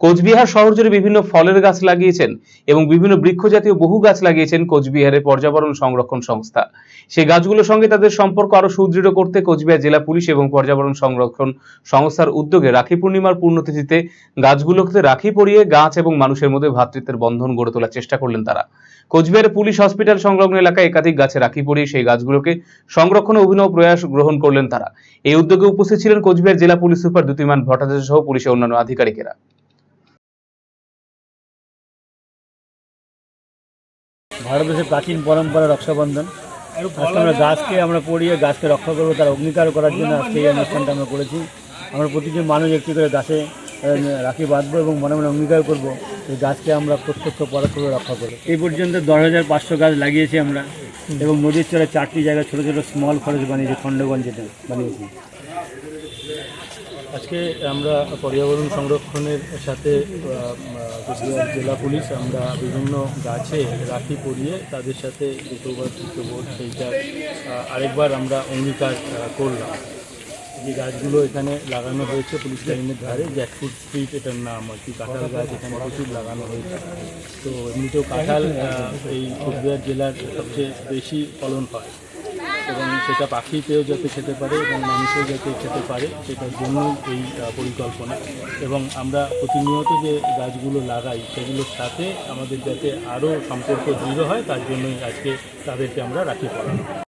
কোচবিহার শহর জুড়ে বিভিন্ন ফলের গাছ লাগিয়েছেন এবং বিভিন্ন বৃক্ষজাতীয় বহু গাছ লাগিয়েছেন কোচবিহারের পর্যাবরণ সংরক্ষণ সংস্থা। সেই গাছগুলোর সঙ্গে তাদের সম্পর্ক আরও সুদৃঢ় করতে কোচবিহার জেলা পুলিশ এবং পর্যাবরণ সংরক্ষণ সংস্থার উদ্যোগে রাখি পূর্ণিমার পূর্ণতিথিতে গাছগুলোকে রাখি পরিয়ে গাছ এবং মানুষের মধ্যে ভ্রাতৃত্বের বন্ধন গড়ে তোলার চেষ্টা করলেন তারা। কোচবিহারের পুলিশ হসপিটাল সংলগ্ন এলাকায় একাধিক গাছে রাখি পরিয়ে সেই গাছগুলোকে সংরক্ষণে অভিনব প্রয়াস গ্রহণ করলেন তারা। এই উদ্যোগে উপস্থিত ছিলেন কোচবিহার জেলা পুলিশ সুপার দ্যুতিমান ভট্টাচার্য সহ পুলিশের অন্যান্য আধিকারিকেরা। ভারতবর্ষের প্রাচীন পরম্পরা রক্ষাবন্ধন। আজকে আমরা গাছকে আমরা পড়িয়ে গাছকে রক্ষা করব, তার অগ্নিকার করার জন্য আজকে এই অনুষ্ঠানটা আমরা করেছি। আমরা প্রতিটি মানুষ একটি করে গাছে রাখি বাঁধবো এবং মনে মনে অঙ্গীকার করব এই গাছকে আমরা প্রত্যক্ষ পরোক্ষ করে রক্ষা করব। এই পর্যন্ত দশ হাজার পাঁচশো গাছ লাগিয়েছি আমরা এবং নদীর চরে চারটি জায়গায় ছোটো ছোটো স্মল ফরেস্ট বানিয়েছি খণ্ডগঞ্জ যেটা বানিয়েছি। আজকে আমরা পর্যাবরণ সংরক্ষণের সাথে কোচবিহার জেলা পুলিশ আমরা বিভিন্ন গাছে রাখি পরিয়ে তাদের সাথে দ্বিতীয়বার তৃতীয়বার সেইটার আহ, আরেকবার আমরা অঙ্গীকার করলাম। যে গাছগুলো এখানে লাগানো হয়েছে পুলিশ লাইনের ধারে জ্যাকফুট স্ট্রিট এটার নাম আর কি, কাঁঠাল গাছ এখানে প্রচুর লাগানো হয়েছে। তো এমনিতেও কাঁঠাল এই কোচবিহার জেলার সবচেয়ে বেশি ফলন হয়। এবং সেটা পাখিতেও যাতে খেতে পারে এবং মানুষও যাতে খেতে পারে, সেটার জন্যই এই পরিকল্পনা। এবং আমরা প্রতিনিয়ত যে গাছগুলো লাগাই, সেগুলোর সাথে আমাদের যাতে আরও সম্পর্ক দৃঢ় হয়, তার জন্যই আজকে তাদেরকে আমরা রাখি পড়ানো.